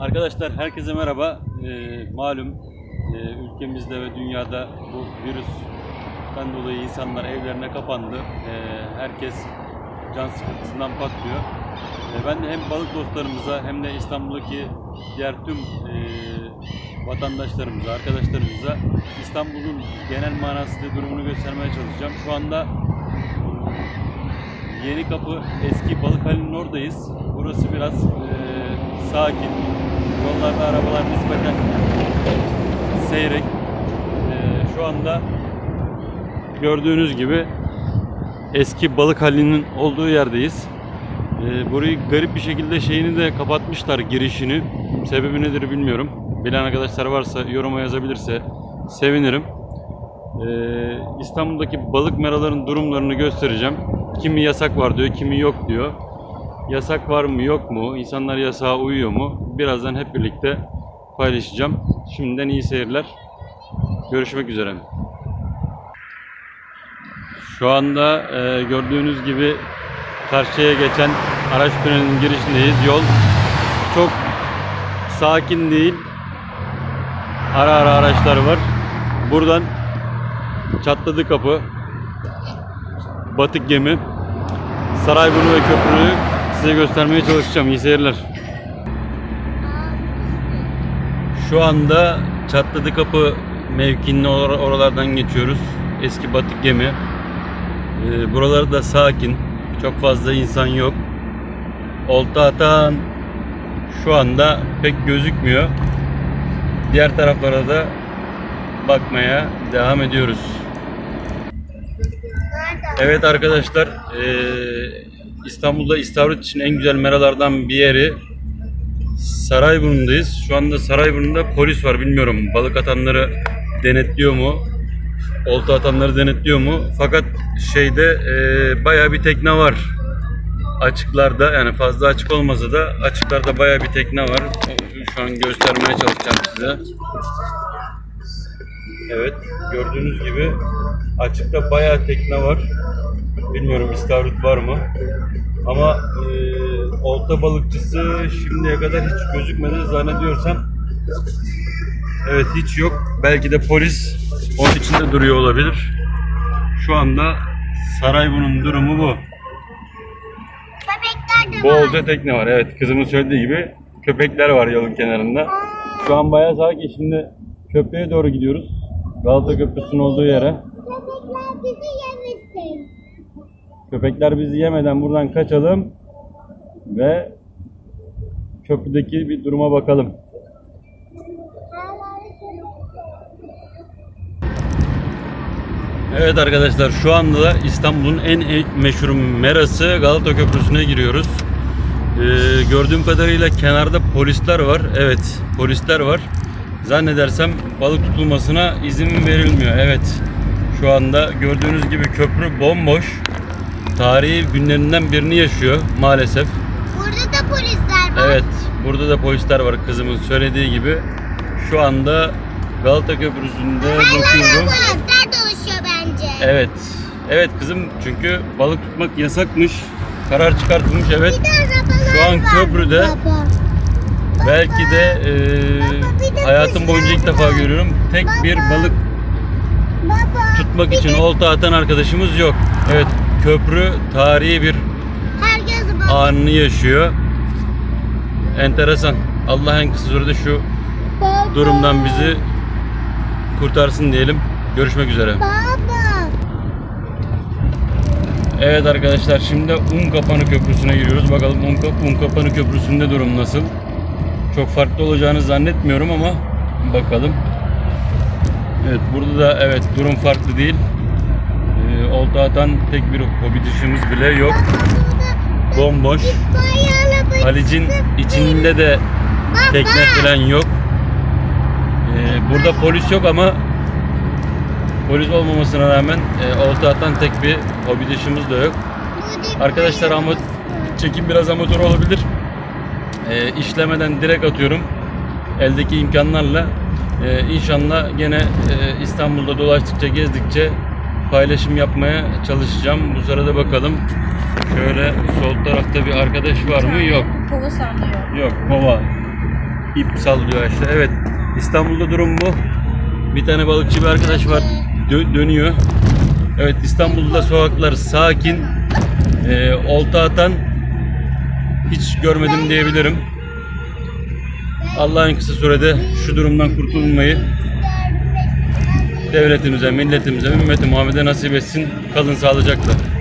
Arkadaşlar herkese merhaba. Ee, malum e, ülkemizde ve dünyada bu virüsten dolayı insanlar evlerine kapandı. Ee, herkes can sıkıntısından patlıyor. Ee, ben de hem balık dostlarımıza hem de İstanbul'daki diğer tüm e, vatandaşlarımıza, arkadaşlarımıza İstanbul'un genel manasıyla durumunu göstermeye çalışacağım. Şu anda Yeni Kapı eski balık halinin oradayız. Burası biraz eee, sakin. Yollarda arabalar nispeten seyrek. Eee, şu anda gördüğünüz gibi eski balık halinin olduğu yerdeyiz. Eee, burayı garip bir şekilde şeyini de kapatmışlar girişini. Sebebi nedir bilmiyorum. Bilen arkadaşlar varsa yoruma yazabilirse sevinirim. Ee, İstanbul'daki balık meraların durumlarını göstereceğim. Kimi yasak var diyor, kimi yok diyor. Yasak var mı yok mu? İnsanlar yasağa uyuyor mu? Birazdan hep birlikte paylaşacağım. Şimdiden iyi seyirler. Görüşmek üzere. Şu anda e, gördüğünüz gibi karşıya geçen araç tünelinin girişindeyiz. Yol çok sakin değil. Ara ara araçlar var. Buradan Çatladı kapı. Batık gemi. Sarayburnu ve köprüyü size göstermeye çalışacağım. İyi seyirler. Şu anda Çatladı kapı mevkinin or- oralardan geçiyoruz. Eski batık gemi. Ee, buraları da sakin. Çok fazla insan yok. Olta atan şu anda pek gözükmüyor. Diğer taraflara da bakmaya devam ediyoruz. Evet arkadaşlar, eee, İstanbul'da istavrit için en güzel meralardan bir yeri Sarayburnu'ndayız. Şu anda Sarayburnu'nda polis var. Bilmiyorum balık atanları denetliyor mu? Olta atanları denetliyor mu? Fakat şeyde eee bayağı bir tekne var. Açıklarda yani fazla açık olmasa da açıklarda bayağı bir tekne var. Şu an göstermeye çalışacağım size. Evet, gördüğünüz gibi açıkta bayağı tekne var. Bilmiyorum istavrit var mı? Ama e, olta balıkçısı şimdiye kadar hiç gözükmedi zannediyorsam. Evet hiç yok. Belki de polis onun içinde duruyor olabilir. Şu anda Sarayburnu'nun durumu bu. Köpekler de var. Bolca tekne var. Evet kızımın söylediği gibi köpekler var yolun kenarında. Şu an bayağı sakin. Şimdi köprüye doğru gidiyoruz. Galata Köprüsü'nün olduğu yere. Köpekler bizi yemesin. Köpekler bizi yemeden buradan kaçalım ve köprüdeki bir duruma bakalım. Evet arkadaşlar şu anda da İstanbul'un en en meşhur merası Galata Köprüsü'ne giriyoruz. Ee, gördüğüm kadarıyla kenarda polisler var. Evet polisler var. Zannedersem balık tutulmasına izin verilmiyor. Evet şu anda gördüğünüz gibi köprü bomboş. Tarihi günlerinden birini yaşıyor maalesef. Burada da polisler var. Evet burada da polisler var kızımın söylediği gibi. Şu anda Galata Köprüsü'nde bakıyorum. polisler dolaşıyor bence. Evet. Evet kızım çünkü balık tutmak yasakmış. Karar çıkartılmış evet. Bir de arabalar Şu an var köprüde. baba. Belki de e, hayatım boyunca ilk defa görüyorum. Tek bir balık Baba. tutmak bir için de olta atan arkadaşımız yok. Evet köprü tarihi bir Herkes anını yaşıyor. Enteresan. Allah en kısa sürede şu Baba. durumdan bizi kurtarsın diyelim. Görüşmek üzere. Baba. Evet arkadaşlar şimdi Unkapanı Köprüsü'ne giriyoruz. Bakalım Unka, Unkapanı Köprüsü'nde durum nasıl? Çok farklı olacağını zannetmiyorum ama bakalım. Evet burada da evet durum farklı değil. Olta atan tek bir hobi dişimiz bile yok. Bomboş. Halic'in içinde de tekne falan yok. Ee, burada polis yok ama polis olmamasına rağmen e, olta atan tek bir hobi dişimiz de yok. Da- Arkadaşlar ama çekim biraz amatör olabilir. Ee, işlemeden direkt atıyorum. Eldeki imkanlarla. Ee, inşallah gene e, İstanbul'da dolaştıkça gezdikçe paylaşım yapmaya çalışacağım. Bu sırada bakalım. Şöyle sol tarafta bir arkadaş var mı? Yok. Kolu sallıyor. Yok kova. ip sallıyor işte. Evet İstanbul'da durum bu. Bir tane balıkçı bir arkadaş var dö- dönüyor. Evet İstanbul'da sokaklar sakin. Ee, olta atan hiç görmedim diyebilirim. Allah en kısa sürede şu durumdan kurtulmayı devletimize, milletimize, ümmeti Muhammed'e nasip etsin. Kalın sağlıcakla.